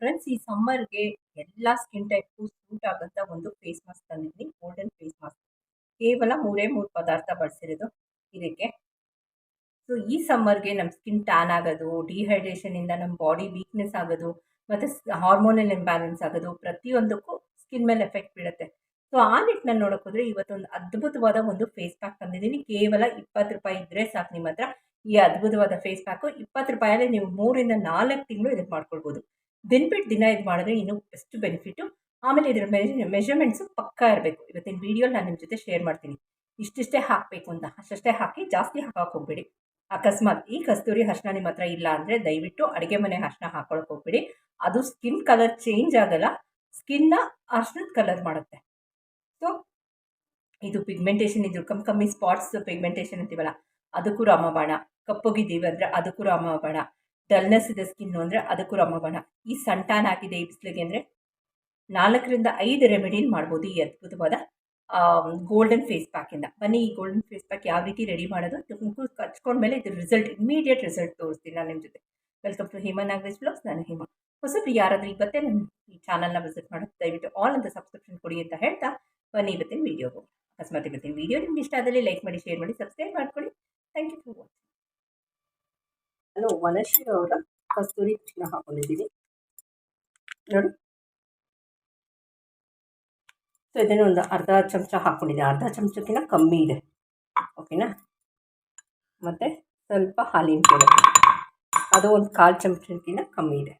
Friends ಈ ಸಮ್ಮರ್ಗೆ ಎಲ್ಲ skin ಟೈಪ್ಗೂ suit ಆಗೋಂಥ ಒಂದು ಫೇಸ್ ಮಾಸ್ಕ್ ತಂದಿದ್ದೀನಿ. ಗೋಲ್ಡನ್ ಫೇಸ್ ಮಾಸ್ಕ್ ಕೇವಲ ಮೂರೇ ಮೂರು ಪದಾರ್ಥ ಬಳಸಿರೋದು ಇದಕ್ಕೆ. ಸೊ ಈ ಸಮ್ಮರ್ಗೆ ನಮ್ಮ ಸ್ಕಿನ್ ಟ್ಯಾನ್ ಆಗೋದು ಡಿಹೈಡ್ರೇಷನಿಂದ ನಮ್ಮ ಬಾಡಿ ವೀಕ್ನೆಸ್ ಆಗೋದು, ಮತ್ತು ಹಾರ್ಮೋನಲ್ ಇಂಬ್ಯಾಲೆನ್ಸ್ ಆಗೋದು ಪ್ರತಿಯೊಂದಕ್ಕೂ ಸ್ಕಿನ್ ಮೇಲೆ ಎಫೆಕ್ಟ್ ಬೀಳುತ್ತೆ. ಸೊ ಆ ನಿಟ್ಟಿನಲ್ಲಿ ನೋಡೋಕೆ ಹೋದರೆ ಇವತ್ತೊಂದು ಅದ್ಭುತವಾದ ಒಂದು ಫೇಸ್ ಪ್ಯಾಕ್ ತಂದಿದ್ದೀನಿ. ಕೇವಲ ಇಪ್ಪತ್ತು ರೂಪಾಯಿ ಇದ್ದರೆ ಸಾಕು ನಿಮ್ಮ ಹತ್ರ ಈ ಅದ್ಭುತವಾದ ಫೇಸ್ ಪ್ಯಾಕು ಇಪ್ಪತ್ತು ರೂಪಾಯಲ್ಲಿ ನೀವು ಮೂರಿಂದ ನಾಲ್ಕು ತಿಂಗಳು ಇದಕ್ಕೆ ಮಾಡ್ಕೊಳ್ಬೋದು. ದಿನ ಬಿಟ್ಟು ದಿನ ಇದು ಮಾಡಿದ್ರೆ ಇನ್ನೂ ಬೆಸ್ಟ್ ಬೆನಿಫಿಟ್ಟು ಆಮೇಲೆ ಇದರ ಮೆಷರ್ಮೆಂಟ್ಸು ಪಕ್ಕಾ ಇರಬೇಕು. ಇವತ್ತಿನ ವೀಡಿಯೋಲಿ ನಾನು ನಿಮ್ಮ ಜೊತೆ ಶೇರ್ ಮಾಡ್ತೀನಿ. ಇಷ್ಟಿಷ್ಟೇ ಹಾಕಬೇಕು ಅಂತ. ಅಷ್ಟಷ್ಟೇ ಹಾಕಿ ಜಾಸ್ತಿ ಹಾಕೋಕೆ ಹೋಗ್ಬೇಡಿ. ಅಕಸ್ಮಾತ್ ಈ ಕಸ್ತೂರಿ ಅರ್ಶಿನ ನಿಮ್ಮ ಹತ್ರ ಇಲ್ಲ ಅಂದರೆ ದಯವಿಟ್ಟು ಅಡುಗೆ ಮನೆ ಅರ್ಶಿನ ಹಾಕೊಳಕ್ಕೆ ಹೋಗ್ಬೇಡಿ. ಅದು ಸ್ಕಿನ್ ಕಲರ್ ಚೇಂಜ್ ಆಗಲ್ಲ. ಸ್ಕಿನ್ನ ಅರ್ಶನದ ಕಲರ್ ಮಾಡುತ್ತೆ. ಸೊ ಇದು ಪಿಗ್ಮೆಂಟೇಷನ್ ಇದ್ರು ಕಮ್ಮಿ ಕಮ್ಮಿ ಸ್ಪಾಟ್ಸ್ ಪಿಗ್ಮೆಂಟೇಷನ್ ಅಂತೀವಲ್ಲ ಅದಕ್ಕೂ ರಾಮಬಾಣ ಕಪ್ಪಗಿದ್ದೀವಿ ಅಂದರೆ ಅದಕ್ಕೂ ರಾಮಬಾಣ ಡಲ್ನೆಸ್ ಇದೆ ಸ್ಕಿನ್ನು ಅಂದರೆ ಅದಕ್ಕೂ ರಾಮಬಾಣ. ಈ ಸಂಟಾನ್ ಆಗಿದೆ ಈ ಬಿಸಿಲಿಗೆ ಅಂದರೆ ನಾಲ್ಕರಿಂದ ಐದು ರೆಮಿಡಿನ್ ಮಾಡ್ಬೋದು ಈ ಅದ್ಭುತವಾದ ಗೋಲ್ಡನ್ ಫೇಸ್ ಪ್ಯಾಕಿಂದ ಬನ್ನಿ ಈ ಗೋಲ್ಡನ್ ಫೇಸ್ ಪ್ಯಾಕ್ ಯಾವ ರೀತಿ ರೆಡಿ ಮಾಡೋದು? ಕಚ್ಕೊಂಡ ಮೇಲೆ ಇದು ರಿಸಲ್ಟ್ ಇಮಿಡಿಯೇಟ್ ರಿಸಲ್ಟ್ ತೋರಿಸ್ತೀನಿ ನಾನು ನಿಮ್ಮ ಜೊತೆ. Welcome to Hema Nagesh blogs ನಾನು ಹೇಮಾ. ಹೊಸಬ್ರು ಯಾರಾದರೂ ಇವತ್ತೇ ನನ್ನ ಈ ಚಾನಲ್ನ ವಿಸಿಟ್ ಮಾಡೋದು, ದಯವಿಟ್ಟು ಆಲ್ ಅಂತ ಸಬ್ಸ್ಕ್ರಿಪ್ಷನ್ ಕೊಡಿ ಅಂತ ಹೇಳ್ತಾ ಬನ್ನಿ ಇವತ್ತಿನ ವೀಡಿಯೋಗೆ ಅಕಸ್ಮಾತ್ ಇವತ್ತಿನ ವೀಡಿಯೋ ನಿಮ್ಗೆ ಇಷ್ಟ ಆದಲ್ಲಿ ಲೈಕ್ ಮಾಡಿ ಶೇರ್ ಮಾಡಿ ಸಬ್ಸ್ಕ್ರೈಬ್ ಮಾಡ್ಕೊಳ್ಳಿ ಥ್ಯಾಂಕ್ ಯು ಫಾರ್ ವಾಚಿಂಗ್ ನಾನು ವನಶ್ರೀ ಅವರ ಕಸ್ತೂರಿ ಚಿನ್ನ ಹಾಕೊಂಡಿದ್ದೀನಿ. ನೋಡಿ. ಸೊ ಇದನ್ನು ಒಂದು ಅರ್ಧ ಚಮಚ ಹಾಕ್ಕೊಂಡಿದ್ದೆ ಅರ್ಧ ಚಮಚಕ್ಕಿಂತ ಕಮ್ಮಿ ಇದೆ. ಓಕೆನಾ ಮತ್ತು ಸ್ವಲ್ಪ ಹಾಲಿನ ಪುಡಿ ಅದು ಒಂದು ಕಾಲು ಚಮಚಕ್ಕಿಂತ ಕಮ್ಮಿ ಇದೆ.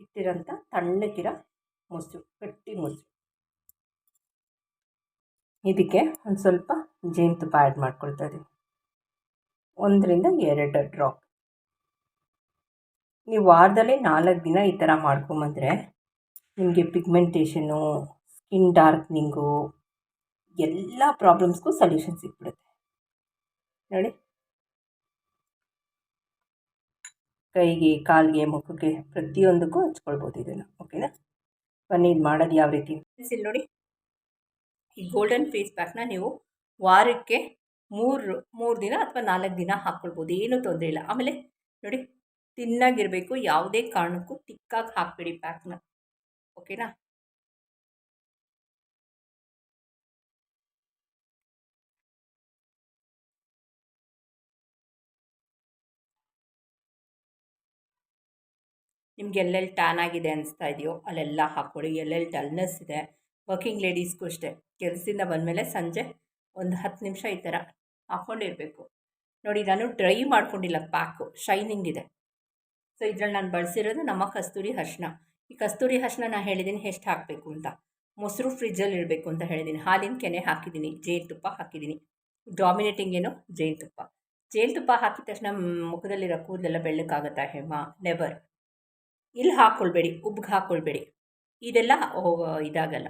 ಇಟ್ಟಿರೋಂಥ ತಣ್ಣಕ್ಕಿರೋ ಮೊಸರು, ಗಟ್ಟಿ ಮೊಸರು. ಇದಕ್ಕೆ ಒಂದು ಸ್ವಲ್ಪ ಜೇನುತುಪ್ಪ ಆ್ಯಡ್ ಮಾಡ್ಕೊಳ್ತಾ ಇದ್ದೀವಿ ಒಂದರಿಂದ ಎರಡು ಡ್ರಾಪ್ ನೀವು ವಾರದಲ್ಲಿ ನಾಲ್ಕು ದಿನ ಈ ಥರ ಮಾಡ್ಕೊಂಬಂದರೆ ನಿಮಗೆ ಪಿಗ್ಮೆಂಟೇಷನು ಸ್ಕಿನ್ ಡಾರ್ಕ್ನಿಂಗು, ಎಲ್ಲ ಪ್ರಾಬ್ಲಮ್ಸ್ಗೂ ಸೊಲ್ಯೂಷನ್ ಸಿಕ್ಬಿಡುತ್ತೆ. ನೋಡಿ. ಕೈಗೆ, ಕಾಲಿಗೆ, ಮುಖಕ್ಕೆ ಪ್ರತಿಯೊಂದಕ್ಕೂ ಹಚ್ಕೊಳ್ಬೋದು ಇದನ್ನು, ಓಕೆನಾ? ಬನ್ನಿ, ಇದು ಮಾಡೋದು ಯಾವ ರೀತಿ? ಇಲ್ಲಿ ನೋಡಿ, ಈ ಗೋಲ್ಡನ್ ಫೇಸ್ ಪ್ಯಾಕ್ನ ನೀವು ವಾರಕ್ಕೆ ಮೂರು ಮೂರು ದಿನ ಅಥವಾ ನಾಲ್ಕು ದಿನ ಹಾಕ್ಕೊಳ್ಬೋದು ಏನೂ ತೊಂದರೆ ಇಲ್ಲ. ಆಮೇಲೆ ನೋಡಿ, ತಿನ್ನಾಗಿರಬೇಕು, ಯಾವುದೇ ಕಾರಣಕ್ಕೂ ತಿಕ್ಕಾಗಿ ಹಾಕಬೇಡಿ ಪ್ಯಾಕ್ನ ಓಕೆನಾ ನಿಮ್ಗೆ ಎಲ್ಲೆಲ್ಲಿ ಟ್ಯಾನ್ ಆಗಿದೆ ಅನಿಸ್ತಾ ಇದೆಯೋ, ಅಲ್ಲೆಲ್ಲ ಹಾಕ್ಕೊಳ್ಳಿ. ಎಲ್ಲೆಲ್ಲಿ ಡಲ್ನೆಸ್ ಇದೆ ವರ್ಕಿಂಗ್ ಲೇಡೀಸ್ಗೂ ಅಷ್ಟೇ. ಕೆಲಸದಿಂದ ಬಂದಮೇಲೆ ಸಂಜೆ ಒಂದು ಹತ್ತು ನಿಮಿಷ ಈ ಥರ ಹಾಕ್ಕೊಂಡಿರಬೇಕು. ನೋಡಿ, ನಾನು ಡ್ರೈ ಮಾಡ್ಕೊಂಡಿಲ್ಲ ಪ್ಯಾಕು ಶೈನಿಂಗ್ ಇದೆ. ಸೊ, ಇದ್ರಲ್ಲಿ ನಾನು ಬಳಸಿರೋದು ನಮ್ಮ ಕಸ್ತೂರಿ ಅರ್ಶಿನ ಈ ಕಸ್ತೂರಿ ಅರ್ಶಿನ ನಾನು ಹೇಳಿದ್ದೀನಿ ಎಷ್ಟು ಹಾಕಬೇಕು ಅಂತ. ಮೊಸರು ಫ್ರಿಜ್ಜಲ್ಲಿ ಇರಬೇಕು ಅಂತ ಹೇಳಿದ್ದೀನಿ ಹಾಲಿನ ಕೆನೆ ಹಾಕಿದ್ದೀನಿ ಜೇನುತುಪ್ಪ ಹಾಕಿದ್ದೀನಿ ಡಾಮಿನೇಟಿಂಗ್ ಏನು? ಜೇನುತುಪ್ಪ ಜೇನುತುಪ್ಪ ಹಾಕಿದ ತಕ್ಷಣ ಮುಖದಲ್ಲಿರೋ ಕೂದಲೆಲ್ಲ ಬೆಳ್ಳಕ್ಕಾಗುತ್ತಾ ಹೇಮ ನೆಬರ್ ಇಲ್ಲಿ ಹಾಕ್ಕೊಳ್ಬೇಡಿ ಉಬ್ಬಿಗೆ ಹಾಕ್ಕೊಳ್ಬೇಡಿ ಇದೆಲ್ಲ ಇದಾಗಲ್ಲ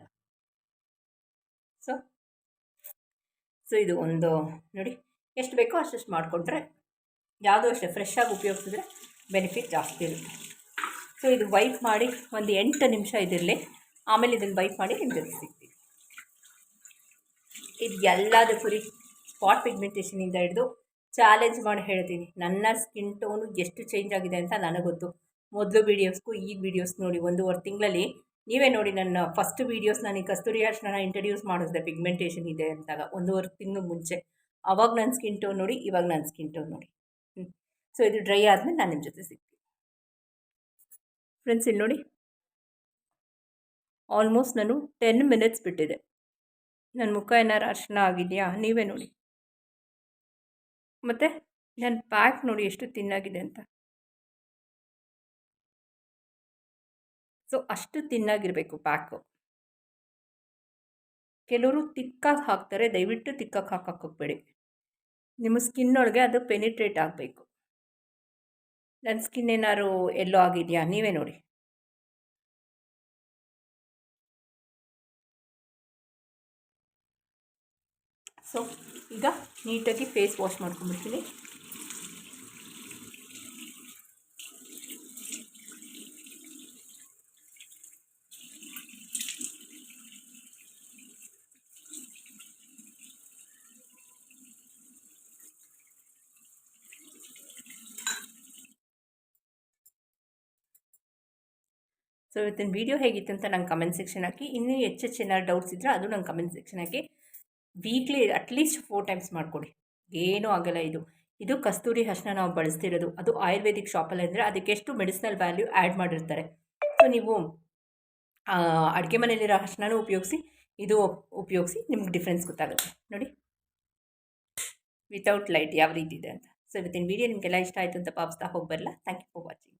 ಸೊ ಸೊ, ಇದು ಒಂದು, ನೋಡಿ, ಎಷ್ಟು ಬೇಕೋ ಅಷ್ಟು ಮಾಡಿಕೊಂಡ್ರೆ ಯಾವುದೋ ಅಷ್ಟೇ ಫ್ರೆಶ್ ಆಗಿ ಉಪಯೋಗಿಸಿದ್ರೆ ಬೆನಿಫಿಟ್ ಜಾಸ್ತಿ ಇರುತ್ತೆ. ಸೊ, ಇದು ವೈಪ್ ಮಾಡಿ ಒಂದು ಎಂಟು ನಿಮಿಷ ಇದಿರಲಿ. ಆಮೇಲೆ ಇದನ್ನು ವೈಪ್ ಮಾಡಿ ನಿಮ್ಮ ಜೊತೆ ಸಿಗ್ತೀವಿ ಇದು ಎಲ್ಲದಕ್ಕೂ ರೀ ಸ್ಪಾಟ್ ಪಿಗ್ಮೆಂಟೇಷನಿಂದ ಹಿಡಿದು ಚಾಲೆಂಜ್ ಮಾಡಿ ಹೇಳ್ತೀನಿ. ನನ್ನ ಸ್ಕಿನ್ ಟೋನು ಎಷ್ಟು ಚೇಂಜ್ ಆಗಿದೆ ಅಂತ ನನಗೆ ಗೊತ್ತು. ಮೊದಲು ವೀಡಿಯೋಸ್ಗೂ ಈಗ ವೀಡಿಯೋಸ್ ನೋಡಿ, ಒಂದೂವರೆ ತಿಂಗಳಲ್ಲಿ ನೀವೇ ನೋಡಿ ನನ್ನ ಫಸ್ಟ್ ವೀಡಿಯೋಸ್ ನಾನು ಈ ಕಸ್ತೂರಿ ಅರ್ಶನ ಇಂಟ್ರಡ್ಯೂಸ್ ಮಾಡಿಸಿದೆ ಪಿಗ್ಮೆಂಟೇಷನ್ ಇದೆ ಅಂತಾಗ ಒಂದೂವರೆ ತಿಂಗಳು ಮುಂಚೆ. ಅವಾಗ ನನ್ನ ಸ್ಕಿನ್ ಟೋನ್ ನೋಡಿ, ಇವಾಗ ನನ್ನ ಸ್ಕಿನ್ ಟೋನ್ ನೋಡಿ. ಹ್ಞೂ ಸೊ ಇದು ಡ್ರೈ ಆದಮೇಲೆ ನಾನು ನಿಮ್ಮ ಜೊತೆ ಸಿಗ್ತೀನಿ. ಫ್ರೆಂಡ್ಸ್ ಇಲ್ಲಿ ನೋಡಿ. ಆಲ್ಮೋಸ್ಟ್ ನಾನು ಟೆನ್ ಮಿನಿಟ್ಸ್ ಬಿಟ್ಟಿದೆ. ನನ್ನ ಮುಖ ಏನಾರು ಅರ್ಶನ ಆಗಿದೆಯಾ? ನೀವೇ ನೋಡಿ. ಮತ್ತು? ನನ್ನ ಪ್ಯಾಕ್ ನೋಡಿ ಎಷ್ಟು ತಿನ್ನಾಗಿದೆ ಅಂತ. ಸೊ, ಅಷ್ಟು ತಿನ್ನಾಗಿರಬೇಕು ಪ್ಯಾಕು. ಕೆಲವರು ತಿಕ್ಕಾಗಿ ಹಾಕ್ತಾರೆ, ದಯವಿಟ್ಟು ತಿಕ್ಕಾಗಿ ಹಾಕಕ್ಕೆ ಹೋಗ್ಬೇಡಿ. ನಿಮ್ಮ ಸ್ಕಿನ್ನೊಳಗೆ ಅದು ಪೆನಿಟ್ರೇಟ್ ಆಗಬೇಕು. ನನ್ನ ಸ್ಕಿನ್ ಏನಾದ್ರು ಎಲ್ಲೋ ಆಗಿದೆಯಾ? ನೀವೇ ನೋಡಿ. ಸೊ, ಈಗ ನೀಟಾಗಿ ಫೇಸ್ ವಾಶ್ ಮಾಡ್ಕೊಂಡ್ಬಿಡ್ತೀನಿ ಸೊ ಇವತ್ತಿನ ವೀಡಿಯೋ ಹೇಗಿತ್ತು ಅಂತ ನಂಗೆ ಕಮೆಂಟ್ ಸೆಕ್ಷನ್ ಹಾಕಿ. ಇನ್ನೂ ಹೆಚ್ಚೆಚ್ಚು ಏನಾದ್ರು ಡೌಟ್ಸ್ ಇದ್ದರೆ ಅದು ನಂಗೆ comment section hockey. Weekly at least four times ಮಾಡಿಕೊಡಿ. ಏನೂ ಆಗಲ್ಲ ಇದು. ಇದು ಕಸ್ತೂರಿ ಅರಿಶಿನ ನಾವು ಬಳಸ್ತಿರೋದು. ಅದು ಆಯುರ್ವೇದಿಕ್ ಶಾಪಲ್ಲಿ ಅಂದರೆ ಅದಕ್ಕೆ ಎಷ್ಟು ಮೆಡಿಸಿನಲ್ ವ್ಯಾಲ್ಯೂ ಆ್ಯಡ್ ಮಾಡಿರ್ತಾರೆ. ಸೊ ನೀವು ಅಡುಗೆ ಮನೆಯಲ್ಲಿರೋ ಅರಿಶಿನೂ ಉಪಯೋಗಿಸಿ, ಇದು ಉಪಯೋಗಿಸಿ ನಿಮ್ಗೆ ಡಿಫ್ರೆನ್ಸ್ ಗೊತ್ತಾಗುತ್ತೆ. ನೋಡಿ. ವಿತೌಟ್ ಲೈಟ್ ಯಾವ ರೀತಿ ಇದೆ ಅಂತ. ಸೊ ಇವತ್ತಿನ ವೀಡಿಯೋ ನಿಮಗೆಲ್ಲ ಇಷ್ಟ ಆಯಿತು ಅಂತ ಪಾಪಿಸ್ತಾ ಹೋಗಿ ಬರಲ್ಲ ಥ್ಯಾಂಕ್ ಯು ಫಾರ್ ವಾಚಿಂಗ್